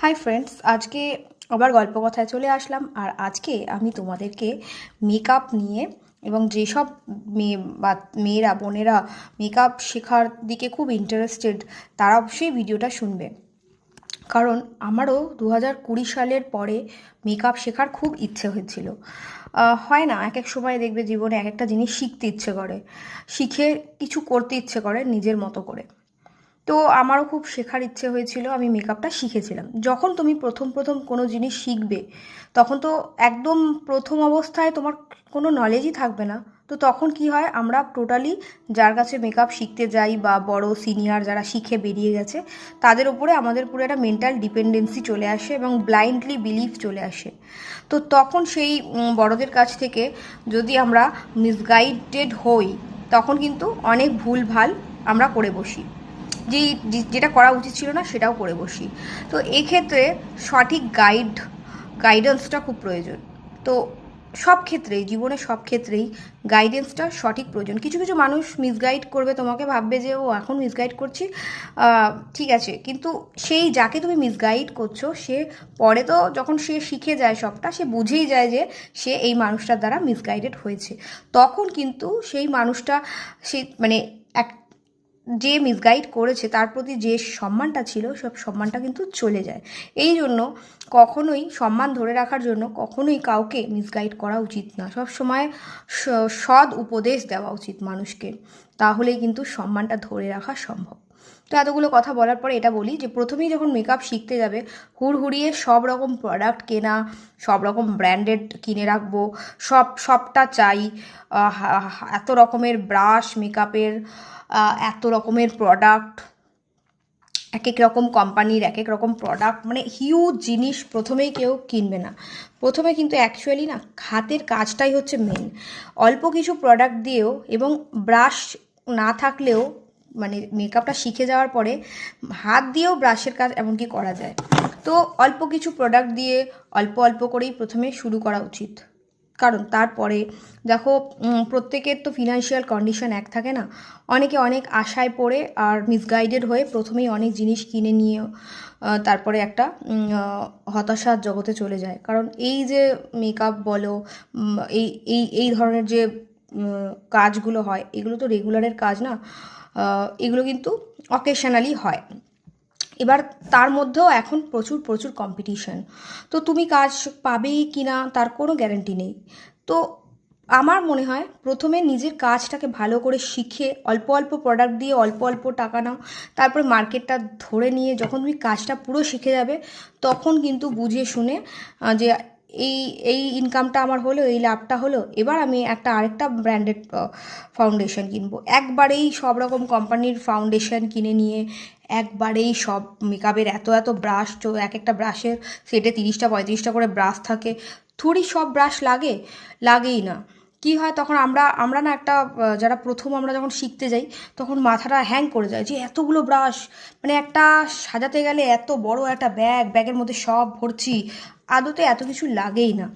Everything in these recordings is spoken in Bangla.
হাই ফ্রেন্ডস আজকে আবার গল্প কথায় চলে আসলাম। আর আজকে আমি তোমাদেরকে মেকআপ নিয়ে এবং যেসব মেয়ে বা মেয়েরা, বোনেরা মেকআপ শেখার দিকে খুব ইন্টারেস্টেড তারা অবশ্যই ভিডিওটা শুনবে। কারণ আমারও দু হাজার কুড়ি সালের পরে মেকআপ শেখার খুব ইচ্ছে হয়েছিল। হয় না, এক এক সময় দেখবে জীবনে এক একটা জিনিস শিখতে ইচ্ছে করে। শিখে কিছু করতে ইচ্ছে করে নিজের মতো করে। তো আমারও খুব শেখার ইচ্ছে হয়েছিল, আমি মেকআপটা শিখেছিলাম। যখন তুমি প্রথম প্রথম কোনো জিনিস শিখবে, তখন তো একদম প্রথম অবস্থায় তোমার কোনো নলেজই থাকবে না। তো তখন কি হয়, আমরা টোটালি যার কাছে মেকআপ শিখতে যাই বা বড় সিনিয়র যারা শিখে বেরিয়ে গেছে, তাদের উপরে আমাদের পুরো একটা মেন্টাল ডিপেন্ডেন্সি চলে আসে এবং ব্লাইন্ডলি বিলিভ চলে আসে। তো তখন সেই বড়দের কাছ থেকে যদি আমরা মিসগাইডেড হই, তখন কিন্তু অনেক ভুল ভালো আমরা করে বসি। যে যে- যেটা করা উচিত ছিল না, সেটাও করে বসি। তো এক্ষেত্রে সঠিক গাইড গাইডেন্সটা খুব প্রয়োজন। তো সব ক্ষেত্রেই, জীবনে সব ক্ষেত্রেই গাইডেন্সটা সঠিক প্রয়োজন। কিছু কিছু মানুষ মিসগাইড করবে, তোমাকে ভাববে যে, ও, এখন মিসগাইড করছি। ঠিক আছে। কিন্তু সেই যাকে তুমি মিসগাইড করছ, সে পরে তো যখন সে শিখে যায় সবটা, সে বুঝেই যায় যে সে এই মানুষটার দ্বারা মিসগাইডেড হয়েছে। তখন কিন্তু সেই মানুষটা, সে মানে এক যে মিসগাইড করেছে, তার প্রতি যে সম্মানটা ছিল, সব সম্মানটা কিন্তু চলে যায়। এই জন্য কখনোই সম্মান ধরে রাখার জন্য কখনোই কাউকে মিসগাইড করা উচিত না। সব সময় সৎ উপদেশ দেওয়া উচিত মানুষকে। তাহলেই কিন্তু সম্মানটা ধরে রাখা সম্ভব। তো এতগুলো কথা বলার পরে এটা বলি যে প্রথমেই যখন মেকআপ শিখতে যাবে, হুড়হুড়িয়ে সব রকম প্রোডাক্ট কেনা, সব রকম ব্র্যান্ডেড কিনে রাখব, সব, সবটা চাই। এত রকমের ব্রাশ মেকআপের এত রকমের প্রোডাক্ট এক এক রকম কোম্পানির এক এক রকম প্রোডাক্ট মানে হিউজ জিনিস প্রথমেই কেউ কিনবে না। প্রথমে কিন্তু অ্যাকচুয়ালি না হাতের কাজটাই হচ্ছে মেন অল্প কিছু প্রোডাক্ট দিয়েও এবং ব্রাশ না থাকলেও মানে মেকআপটা শিখে যাওয়ার পরে হাত দিয়েও ব্রাশের কাজ এমনকি করা যায়। তো অল্প কিছু প্রোডাক্ট দিয়ে অল্প অল্প করেই প্রথমে শুরু করা উচিত। কারণ তারপরে দেখো প্রত্যেকের তো ফিনান্সিয়াল কন্ডিশন এক থাকে না। অনেকে অনেক আশায় পড়ে আর মিসগাইডেড হয়ে প্রথমেই অনেক জিনিস কিনে নিয়ে তারপরে একটা হতাশার জগতে চলে যায়। কারণ এই যে মেকআপ বলো এই এই এই ধরনের যে কাজগুলো হয়, এগুলো তো রেগুলারের কাজ না। এগুলো কিন্তু অকেশনালি হয়। এবার তার মধ্যেও এখন প্রচুর প্রচুর কম্পিটিশন তো তুমি কাজ পাবেই কি না তার কোনো গ্যারান্টি নেই। তো আমার মনে হয় প্রথমে নিজের কাজটাকে ভালো করে শিখে অল্প অল্প প্রোডাক্ট দিয়ে অল্প অল্প টাকা নাও, তারপরে মার্কেটটা ধরে নিয়ে যখন তুমি কাজটা পুরো শিখে যাবে, তখন কিন্তু বুঝে শুনে যে এই এই ইনকামটা আমার হলো, এই লাভটা হলো, এবার আমি একটা আরেকটা ব্র্যান্ডেড ফাউন্ডেশন কিনবো। একবারেই সব রকম কোম্পানির ফাউন্ডেশন কিনে নিয়ে, একবারেই সব মেকআপের এত এত ব্রাশ এক একটা ব্রাশের সেটে তিরিশটা, পঁয়ত্রিশটা করে ব্রাশ থাকে। থুড়ি সব ব্রাশ লাগে, লাগেই না। কি হয় তখন আমরা আমরা না একটা যারা প্রথম আমরা যখন শিখতে যাই, তখন মাথাটা হ্যাং করে যায় যে এতগুলো ব্রাশ মানে একটা সাজাতে গেলে এত বড় একটা ব্যাগ ব্যাগের মধ্যে সব ভরছি, আদতে এত কিছু লাগেই না।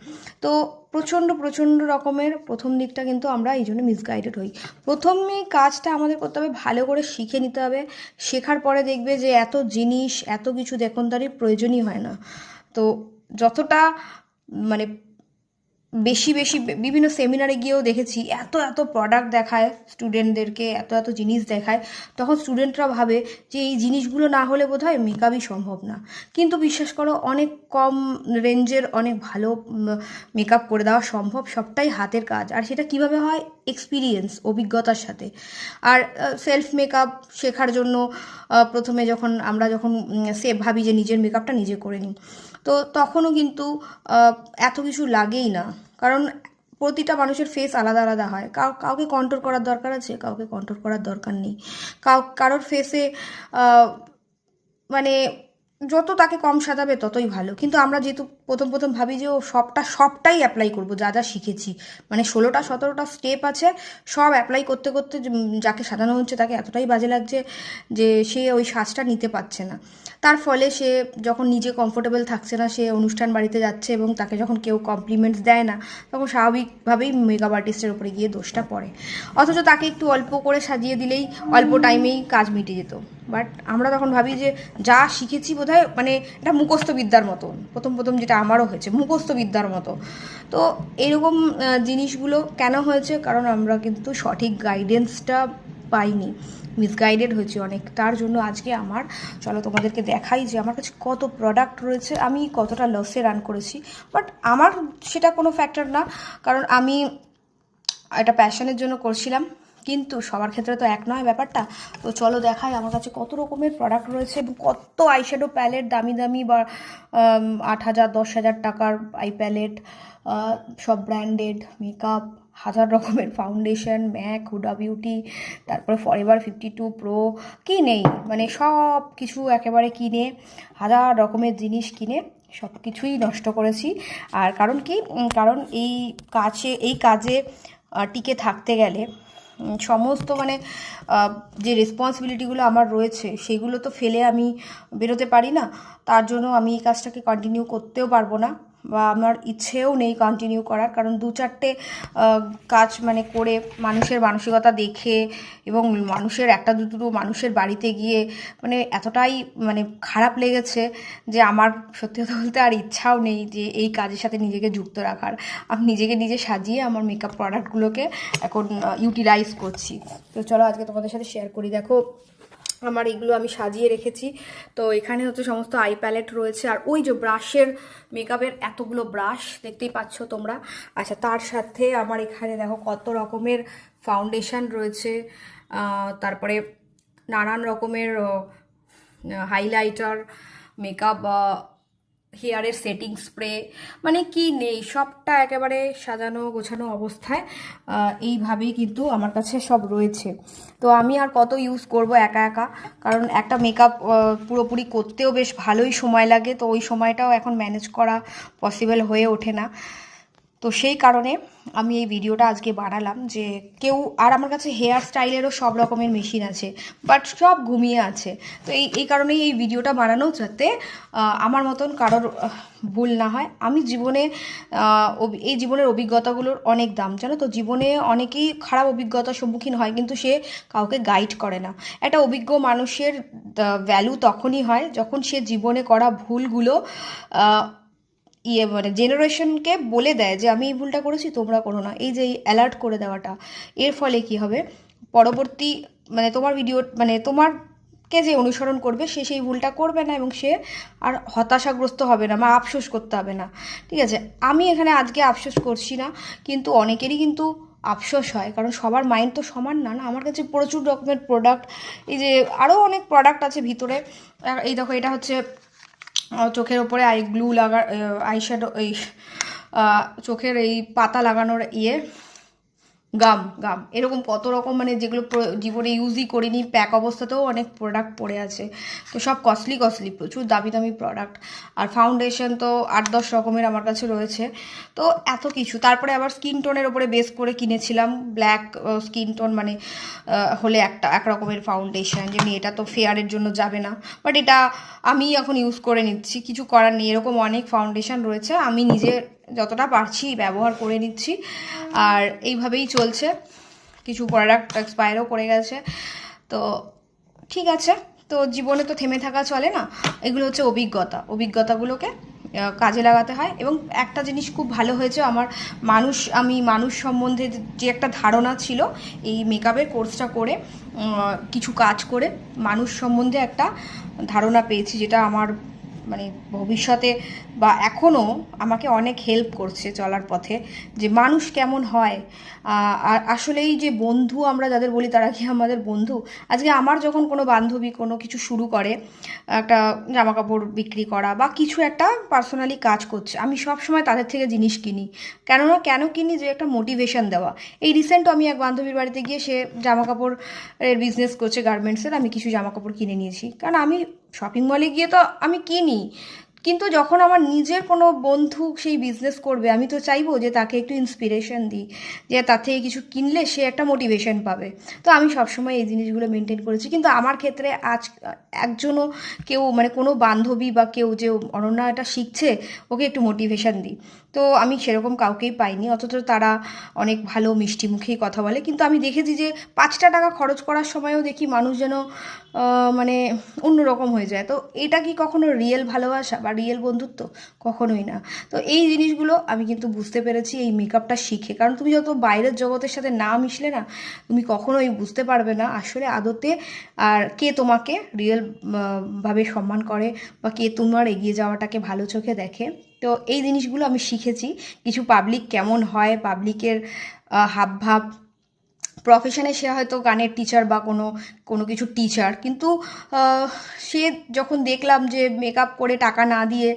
তো প্রচণ্ড প্রচণ্ড রকমের প্রথম দিকটা কিন্তু আমরা এই জন্য মিসগাইডেড হই। প্রথমেই কাজটা আমাদের করতে হবে, ভালো করে শিখে নিতে হবে। শেখার পরে দেখবে যে এত জিনিস, এত কিছু দেখুন তারই প্রয়োজনই হয় না। তো যতটা মানে বেশি বেশি বিভিন্ন সেমিনারে গিয়েও দেখেছি, এত এত প্রোডাক্ট দেখায় স্টুডেন্টদেরকে এত এত জিনিস দেখায়। তখন স্টুডেন্টরা ভাবে যে এই জিনিসগুলো না হলে বোধহয় মেকআপই সম্ভব না। কিন্তু বিশ্বাস করো, অনেক কম রেঞ্জের অনেক ভালো মেকআপ করে দেওয়া সম্ভব সবটাই হাতের কাজ। আর সেটা কীভাবে হয়? এক্সপিরিয়েন্স অভিজ্ঞতার সাথে। আর সেলফ মেকআপ শেখার জন্য প্রথমে যখন আমরা যখন সে ভাবি যে নিজের মেকআপটা নিজে করে নিই। তো তখনও কিন্তু এত কিছু লাগেই না। কারণ প্রতিটা মানুষের ফেস আলাদা আলাদা হয়। কাউ, কাউকে কন্ট্রোল করার দরকার আছে, কাউকে কন্ট্রোল করার দরকার নেই। কাউ, কারোর ফেসে মানে যত তাকে কম সাজাবে ততই ভালো। কিন্তু আমরা যেহেতু প্রথম প্রথম ভাবি যে ও সবটা, সবটাই অ্যাপ্লাই করব, যা যা শিখেছি। মানে ষোলোটা, সতেরোটা স্টেপ আছে, সব অ্যাপ্লাই করতে করতে যাকে সাজানো হচ্ছে তাকে এতটাই বাজে লাগছে যে, সে ওই সাজটা নিতে পারছে না। তার ফলে সে যখন নিজে কমফোর্টেবল থাকছে না, সে অনুষ্ঠান বাড়িতে যাচ্ছে এবং তাকে যখন কেউ কমপ্লিমেন্টস দেয় না, তখন স্বাভাবিকভাবেই মেকআপ আর্টিস্টের উপরে গিয়ে দোষটা পড়ে। অথচ তাকে একটু অল্প করে সাজিয়ে দিলেই অল্প টাইমেই কাজ মিটে যেত। বাট আমরা তখন ভাবি যে যা শিখেছি বোধহয় মানে এটা মুখস্থ বিদ্যার মতো প্রথম প্রথম যেটা আমারও হয়েছে, মুখস্থ বিদ্যার মতো। তো এরকম জিনিসগুলো কেন হয়েছে? কারণ আমরা কিন্তু সঠিক গাইডেন্সটা পাইনি। মিসগাইডেড হয়েছি অনেক। তার জন্য আজকে আমার, চলো তোমাদেরকে দেখাই যে আমার কাছে কত প্রোডাক্ট রয়েছে, আমি কতটা লসে রান করেছি। বাট আমার সেটা কোনো ফ্যাক্টর না। কারণ আমি এটা প্যাশনের জন্য করছিলাম। কিন্তু সবার ক্ষেত্রে তো এক নয় ব্যাপারটা। তো চলো দেখাই আমার কাছে কত রকমের প্রোডাক্ট রয়েছে এবং কত আইশ্যাডো প্যালেট দামি দামি বা আট হাজার, দশ হাজার টাকার আই প্যালেট সব ব্র্যান্ডেড মেকআপ হাজার রকমের ফাউন্ডেশন ম্যাক হুডা বিউটি তারপরে ফরএভার ফিফটি টু প্রো কি নেই? মানে সব কিছু একেবারে কিনে, হাজার রকমের জিনিস কিনে সব কিছুই নষ্ট করেছি। আর কারণ কি? কারণ এই কাছে, এই কাজে টিকে থাকতে গেলে সমস্ত মানে যে রেসপন্সিবিলিটিগুলো আমার রয়েছে, সেগুলো তো ফেলে আমি বেরোতে পারি না। তার জন্য আমি এই কাজটাকে কন্টিনিউ করতেও পারব না। বা আমার ইচ্ছেও নেই কন্টিনিউ করার, কারণ দু চারটে কাজ মানে করে মানুষের মানসিকতা দেখে এবং মানুষের একটা দুটো মানুষের বাড়িতে গিয়ে মানে এতটাই মানে খারাপ লেগেছে যে আমার সত্যি কথা বলতে আর ইচ্ছাও নেই যে এই কাজের সাথে নিজেকে যুক্ত রাখার। আমি নিজেকে নিজে সাজিয়ে আমার মেকআপ প্রোডাক্টগুলোকে এখন ইউটিলাইজ করছি। তো চলো আজকে তোমাদের সাথে শেয়ার করি। দেখো আমার এগুলো আমি সাজিয়ে রেখেছি। তো এখানে হচ্ছে সমস্ত আই প্যালেট রয়েছে। আর ওই যে ব্রাশের মেকআপের এতগুলো ব্রাশ দেখতেই পাচ্ছ তোমরা। আচ্ছা তার সাথে আমার এখানে দেখো কত রকমের ফাউন্ডেশন রয়েছে। তারপরে নানান রকমের হাইলাইটার মেকআপ হেয়ারের সেটিং স্প্রে মানে কি নেই, সবটা একেবারে সাজানো গোছানো অবস্থায় এইভাবেই কিন্তু আমার কাছে সব রয়েছে। তো আমি আর কত ইউজ করব একা একা? কারণ একটা মেকআপ পুরোপুরি করতেও বেশ ভালোই সময় লাগে, তো ওই সময়টাও এখন ম্যানেজ করা পসিবল হয়ে ওঠে না। তো সেই কারণে আমি এই ভিডিওটা আজকে বানালাম যে কেউ, আর আমার কাছে হেয়ার স্টাইলেরও সব রকমের মেশিন আছে বাট সব ঘুমিয়ে আছে। তো এই এই কারণেই এই ভিডিওটা বানানো যাতে আমার মতন কারোর ভুল না হয়। আমি জীবনে এই জীবনের অভিজ্ঞতাগুলোর অনেক দাম, জানো তো? জীবনে অনেকেই খারাপ অভিজ্ঞতার সম্মুখীন হয়, কিন্তু সে কাউকে গাইড করে না। একটা অভিজ্ঞ মানুষের ভ্যালু তখনই হয় যখন সে জীবনে করা ভুলগুলো ইয়ে মানে জেনারেশনকে বলে দেয় যে, আমি এই ভুলটা করেছি, তোমরা করো না। এই যে এই অ্যালার্ট করে দেওয়াটা, এর ফলে কি হবে? পরবর্তী মানে তোমার ভিডিও মানে তোমারকে যে অনুসরণ করবে, সে সেই ভুলটা করবে না এবং সে আর হতাশাগ্রস্ত হবে না বা আফসোস করতে হবে না। ঠিক আছে? আমি এখানে আজকে আফসোস করছি না, কিন্তু অনেকেরই কিন্তু আফসোস হয়, কারণ সবার মাইন্ড তো সমান না না? আমার কাছে প্রচুর রকমের প্রোডাক্ট এই যে আরও অনেক প্রোডাক্ট আছে ভিতরে। এই দেখো, এটা হচ্ছে চোখের ওপরে আই গ্লু লাগা আই শ্যাডো এই চোখের এই পাতা লাগানোর ইয়ে। গাম গাম। এরকম কত রকম মানে যেগুলো জীবনে ইউজই করিনি প্যাক অবস্থাতেও অনেক প্রোডাক্ট পড়ে আছে। তো সব কস্টলি কস্টলি প্রচুর দামি দামি প্রোডাক্ট আর ফাউন্ডেশন তো আট, দশ রকমের আমার কাছে রয়েছে। তো এত কিছু। তারপরে আবার স্কিন টোনের ওপরে বেস করে কিনেছিলাম। ব্ল্যাক স্কিন টোন মানে হলে একটা, এক রকমের ফাউন্ডেশন যেমনি এটা তো ফেয়ারের জন্য যাবে না। বাট এটা আমি এখন ইউজ করে নিচ্ছি। কিছু করার নেই। এরকম অনেক ফাউন্ডেশন রয়েছে। আমি নিজে যতটা পারছি ব্যবহার করে নিচ্ছি। আর এইভাবেই চলছে। কিছু প্রোডাক্ট এক্সপায়ারও করে গেছে। তো ঠিক আছে। তো জীবনে তো থেমে থাকা চলে না। এগুলো হচ্ছে অভিজ্ঞতা। অভিজ্ঞতাগুলোকে কাজে লাগাতে হয়। এবং একটা জিনিস খুব ভালো হয়েছে, আমার মানুষ, আমি মানুষ সম্বন্ধে যে একটা ধারণা ছিল, এই মেকআপের কোর্সটা করে কিছু কাজ করে মানুষ সম্বন্ধে একটা ধারণা পেয়েছি, যেটা আমার মানে ভবিষ্যতে বা এখনও আমাকে অনেক হেল্প করছে চলার পথে যে মানুষ কেমন হয়। আর আসলেই যে বন্ধু আমরা যাদের বলি তারা কি আমাদের বন্ধু? আজকে আমার যখন কোনো বান্ধবী কোনো কিছু শুরু করে, একটা জামা কাপড় বিক্রি করা বা কিছু একটা পার্সোনালি কাজ করছে, আমি সব সময় তাদের থেকে জিনিস কিনি। কেননা কেন কিনি? যে একটা মোটিভেশন দেওয়া। এই রিসেন্ট আমি এক বান্ধবীর বাড়িতে গিয়ে সে জামা কাপড়ের বিজনেস করছে গার্মেন্টসের আমি কিছু জামা কাপড় কিনে নিয়েছি। কারণ আমি শপিং মলে গিয়ে তো আমি কিনি। কিন্তু যখন আমার নিজের কোনো বন্ধু সেই বিজনেস করবে, আমি তো চাইব যে তাকে একটু ইন্সপিরেশন দিই, যে তার থেকে কিছু কিনলে সে একটা মোটিভেশন পাবে। তো আমি সবসময় এই জিনিসগুলো মেনটেন করেছি। কিন্তু আমার ক্ষেত্রে আজ একজনও কেউ মানে কোনো বান্ধবী বা কেউ যে অনন্যা এটা শিখছে, ওকে একটু মোটিভেশন দিই। তো আমি সেরকম কাউকেই পাইনি। অথচ তারা অনেক ভালো, মিষ্টি মুখেই কথা বলে। কিন্তু আমি দেখেছি যে পাঁচটা টাকা খরচ করার সময়ও দেখি মানুষ যেন মানে অন্যরকম হয়ে যায়। তো এটা কি কখনো রিয়েল ভালোবাসা বা রিয়েল বন্ধুত্ব? কখনোই না। তো এই জিনিসগুলো আমি কিন্তু বুঝতে পেরেছি এই মেকআপটা শিখে। কারণ তুমি যত বাইরের জগতের সাথে না মিশলে না, তুমি কখনোই বুঝতে পারবে না আসলে আদতে আর কে তোমাকে রিয়েল ভাবে সম্মান করে বা কে তোমার এগিয়ে যাওয়াটাকে ভালো চোখে দেখে। তো এই জিনিসগুলো আমি শিখেছি। কিছু পাবলিক কেমন হয় পাবলিকের হাবভাব। প্রফেশনে সে হয়তো গানের টিচার বা কোনো কোনো কিছু টিচার কিন্তু সে যখন দেখলাম যে মেকআপ করে টাকা না দিয়ে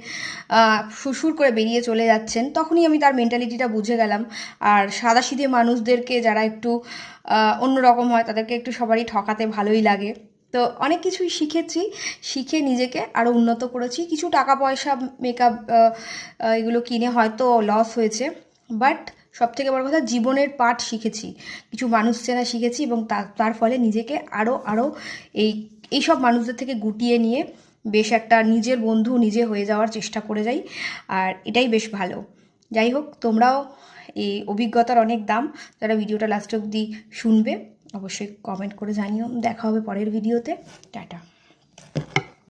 আহ, সুরসুর করে বেরিয়ে চলে যাচ্ছেন তখনই আমি তার মেন্টালিটিটা বুঝে গেলাম। আর সাদাসিধে মানুষদেরকে যারা একটু অন্যরকম হয় তাদেরকে একটু সবারই ঠকাতে ভালোই লাগে। তো অনেক কিছুই শিখেছি, শিখে নিজেকে আরও উন্নত করেছি। কিছু টাকা পয়সা মেকআপ এগুলো কিনে হয়তো লস হয়েছে বাট সব থেকে বড় কথা জীবনের পাঠ শিখেছি। কিছু মানুষ চেনা শিখেছি এবং তার ফলে নিজেকে আরও আরও এই এইসব মানুষদের থেকে গুটিয়ে নিয়ে বেশ একটা নিজের বন্ধু নিজে হয়ে যাওয়ার চেষ্টা করে যাই, আর এটাই বেশ ভালো। যাই হোক, তোমরাও এই অভিজ্ঞতার অনেক দাম, যারা ভিডিওটা লাস্ট অবধি শুনবে। অবশ্যই কমেন্ট করে জানিও। দেখা হবে পরের ভিডিওতে টাটা।